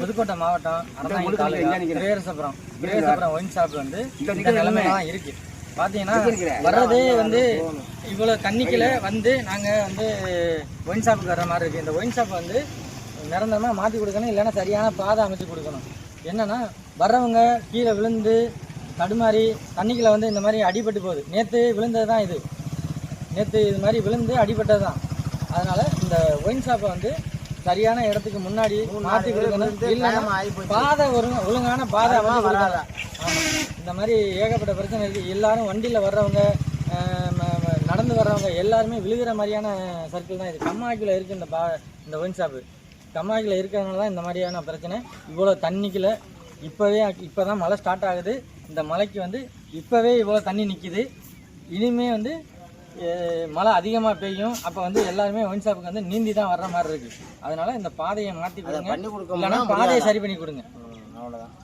புதுக்கோட்டை மாவட்டம்? கிரேரசபுரம் கிரேரசபுரம் wine shop வந்து இந்த நிலைமையில தான் இருக்கு. இருக்கிறேன். வர்றதே வந்து இவ்வளவு தண்ணிக்குள்ள வந்து நாங்க வந்து ஒயின் ஷாப்புக்கு வர்ற மாதிரி இருக்கு. இந்த ஒயின் ஷாப் வந்து நிரந்தரமா மாத்தி கொடுக்கணும் இல்லைன்னா சரியான பாதை அமைச்சு கொடுக்கணும். என்னன்னா வர்றவங்க கீழே விழுந்து தடுமாறி தண்ணிக்குள்ள வந்து இந்த மாதிரி அடிபட்டு போகுது. நேத்து விழுந்தது தான் இது. நேத்து இது மாதிரி விழுந்து அடிபட்டது தான். அதனால இந்த ஒயின் ஷாப்பை வந்து சரியான இடத்துக்கு முன்னாடி மாத்தி கொடுக்கணும். இல்லைன்னா பாதை ஒரு ஒழுங்கான பாதை அமைச்சு ஆமா. இந்த மாதிரி ஏகப்பட்ட பிரச்சனை இருக்கு. எல்லாரும் வண்டியில வர்றவங்க நடந்து வர்றவங்க எல்லாருமே விழுகிற மாதிரியான சர்க்கிள் தான் இது. கம்மாக்கில் இருக்கு இந்த பா இந்த ஒயின் ஷாப்பு கம்மாக்கில் இருக்கிறதுனால தான் இந்த மாதிரியான பிரச்சனை. இவ்வளோ தண்ணிக்குள்ள இப்போவே இப்போ தான் மழை ஸ்டார்ட் ஆகுது. இந்த மழைக்கு வந்து இப்போவே இவ்வளோ தண்ணி நிற்கிது இனிமே வந்து மழை அதிகமாக பெய்யும். அப்போ வந்து எல்லாருமே ஒயின் ஷாப்புக்கு வந்து நீந்தி தான் வர்ற மாதிரி இருக்கு. அதனால இந்த பாதையை மாற்றி கொடுங்க. இல்லைன்னா பாதையை சரி பண்ணி கொடுங்க. அவ்வளோதான்